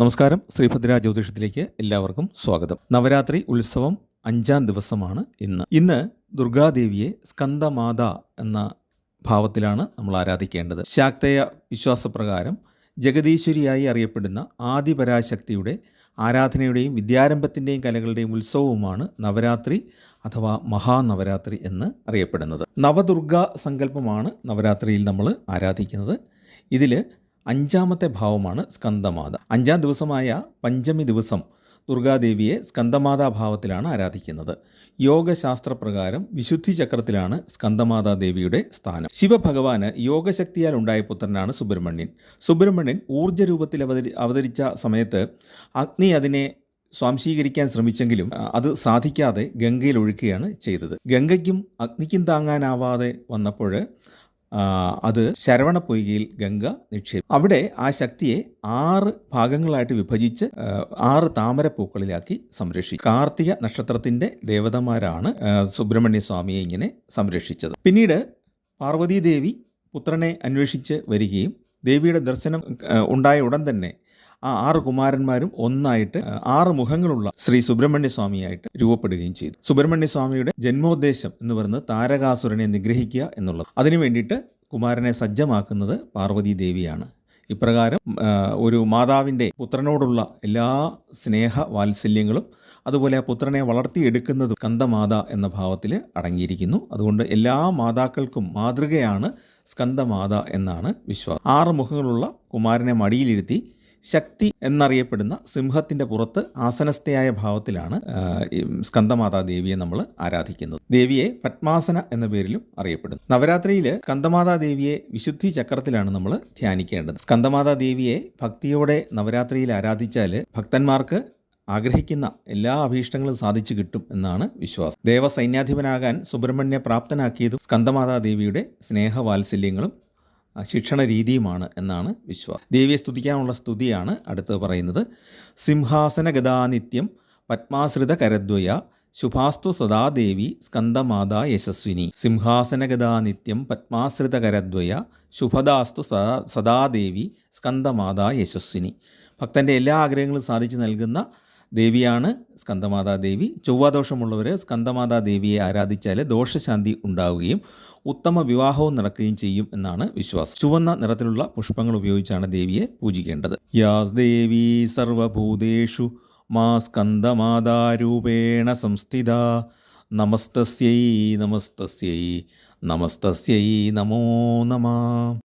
നമസ്കാരം. ശ്രീഭദ്ര ജ്യോതിഷത്തിലേക്ക് എല്ലാവർക്കും സ്വാഗതം. നവരാത്രി ഉത്സവം അഞ്ചാം ദിവസമാണ് ഇന്ന്. ഇന്ന് ദുർഗാദേവിയെ സ്കന്ദമാത എന്ന ഭാവത്തിലാണ് നമ്മൾ ആരാധിക്കേണ്ടത്. ശാക്തേയ വിശ്വാസപ്രകാരം ജഗദീശ്വരിയായി അറിയപ്പെടുന്ന ആദിപരാശക്തിയുടെ ആരാധനയുടെയും വിദ്യാരംഭത്തിന്റെയും കലകളുടെയും ഉത്സവവുമാണ് നവരാത്രി അഥവാ മഹാനവരാത്രി എന്ന് അറിയപ്പെടുന്നത്. നവദുർഗ സങ്കല്പമാണ് നവരാത്രിയിൽ നമ്മൾ ആരാധിക്കുന്നത്. ഇതിൽ അഞ്ചാമത്തെ ഭാവമാണ് സ്കന്ദമാത. അഞ്ചാം ദിവസമായ പഞ്ചമി ദിവസം ദുർഗാദേവിയെ സ്കന്ദമാതാഭാവത്തിലാണ് ആരാധിക്കുന്നത്. യോഗശാസ്ത്രപ്രകാരം വിശുദ്ധി ചക്രത്തിലാണ് സ്കന്ദമാതാ ദേവിയുടെ സ്ഥാനം. ശിവഭഗവാന് യോഗശക്തിയാൽ ഉണ്ടായ പുത്രനാണ് സുബ്രഹ്മണ്യൻ. സുബ്രഹ്മണ്യൻ ഊർജരൂപത്തിൽ അവതരി അവതരിച്ച സമയത്ത് അഗ്നി അതിനെ സ്വാംശീകരിക്കാൻ ശ്രമിച്ചെങ്കിലും അത് സാധിക്കാതെ ഗംഗയിൽ ഒഴുക്കുകയാണ് ചെയ്തത്. ഗംഗയ്ക്കും അഗ്നിക്കും താങ്ങാനാവാതെ വന്നപ്പോൾ അത് ശരവണ പൊയ്കയിൽ ഗംഗ നിക്ഷേപം. അവിടെ ആ ശക്തിയെ ആറ് ഭാഗങ്ങളായിട്ട് വിഭജിച്ച് ആറ് താമരപ്പൂക്കളിലാക്കി സംരക്ഷിച്ചു. കാർത്തിക നക്ഷത്രത്തിന്റെ ദേവതമാരാണ് സുബ്രഹ്മണ്യ സ്വാമിയെ ഇങ്ങനെ സംരക്ഷിച്ചത്. പിന്നീട് പാർവതീദേവി പുത്രനെ അന്വേഷിച്ച് വരികയും ദേവിയുടെ ദർശനം ഉണ്ടായ ഉടൻ തന്നെ ആ ആറ് കുമാരന്മാരും ഒന്നായിട്ട് ആറ് മുഖങ്ങളുള്ള ശ്രീ സുബ്രഹ്മണ്യ സ്വാമിയായിട്ട് രൂപപ്പെടുകയും ചെയ്തു. സുബ്രഹ്മണ്യ സ്വാമിയുടെ ജന്മോദ്ദേശം എന്ന് പറയുന്നത് താരകാസുരനെ നിഗ്രഹിക്കുക എന്നുള്ളത്. അതിനു വേണ്ടിയിട്ട് കുമാരനെ സജ്ജമാക്കുന്നത് പാർവതി ദേവിയാണ്. ഇപ്രകാരം ഒരു മാതാവിന്റെ പുത്രനോടുള്ള എല്ലാ സ്നേഹ വാത്സല്യങ്ങളും അതുപോലെ ആ പുത്രനെ വളർത്തിയെടുക്കുന്നതും സ്കന്ദമാത എന്ന ഭാവത്തിൽ അടങ്ങിയിരിക്കുന്നു. അതുകൊണ്ട് എല്ലാ മാതാക്കൾക്കും മാതൃകയാണ് സ്കന്ദമാത എന്നാണ് വിശ്വാസം. ആറ് മുഖങ്ങളുള്ള കുമാരനെ മടിയിലിരുത്തി ശക്തി എന്നറിയപ്പെടുന്ന സിംഹത്തിന്റെ പുറത്ത് ആസനസ്ഥയായ ഭാവത്തിലാണ് സ്കന്ദമാതാ ദേവിയെ നമ്മൾ ആരാധിക്കുന്നത്. ദേവിയെ പത്മാസന എന്ന പേരിലും അറിയപ്പെടുന്നു. നവരാത്രിയിൽ സ്കന്ദമാതാ ദേവിയെ വിശുദ്ധി ചക്രത്തിലാണ് നമ്മൾ ധ്യാനിക്കേണ്ടത്. സ്കന്ദമാതാ ദേവിയെ ഭക്തിയോടെ നവരാത്രിയിൽ ആരാധിച്ചാൽ ഭക്തന്മാർക്ക് ആഗ്രഹിക്കുന്ന എല്ലാ അഭീഷ്ടങ്ങളും സാധിച്ചു കിട്ടും എന്നാണ് വിശ്വാസം. ദേവസൈന്യാധിപനാകാൻ സുബ്രഹ്മണ്യ പ്രാപ്തനാക്കിയതും സ്കന്ദമാതാ ദേവിയുടെ സ്നേഹവാത്സല്യങ്ങളും ശിക്ഷണ രീതിയുമാണ് എന്നാണ് വിശ്വാസം. ദേവിയെ സ്തുതിക്കാനുള്ള സ്തുതിയാണ് അടുത്ത് പറയുന്നത്. സിംഹാസന ഗതാനിത്യം പത്മാശ്രിത കരദ്വയ ശുഭാസ്തു സദാ ദേവി സ്കന്ദമാതാ യശസ്വിനി. സിംഹാസനഗതാനിത്യം പത്മാശ്രിത കരദ്വയ ശുഭദാസ്തു സദാ സദാദേവി സ്കന്ദമാതാ യശസ്വിനി. ഭക്തന്റെ എല്ലാ ആഗ്രഹങ്ങളും സാധിച്ചു നൽകുന്ന ദേവിയാണ് സ്കന്ദമാതാ ദേവി. ചൊവ്വാദോഷമുള്ളവർ സ്കന്ദമാതാ ദേവിയെ ആരാധിച്ചാൽ ദോഷശാന്തി ഉണ്ടാവുകയും ഉത്തമ വിവാഹവും നടക്കുകയും ചെയ്യും എന്നാണ് വിശ്വാസം. ചുവന്ന നിറത്തിലുള്ള പുഷ്പങ്ങൾ ഉപയോഗിച്ചാണ് ദേവിയെ പൂജിക്കേണ്ടത്. യാസ് ദേവി സർവഭൂതേഷു മാ സ്കന്ദമാതാരൂപേണ സംസ്ഥിത. നമസ്തസ്യൈ നമസ്തസ്യൈ നമസ്തസ്യൈ നമോ നമ.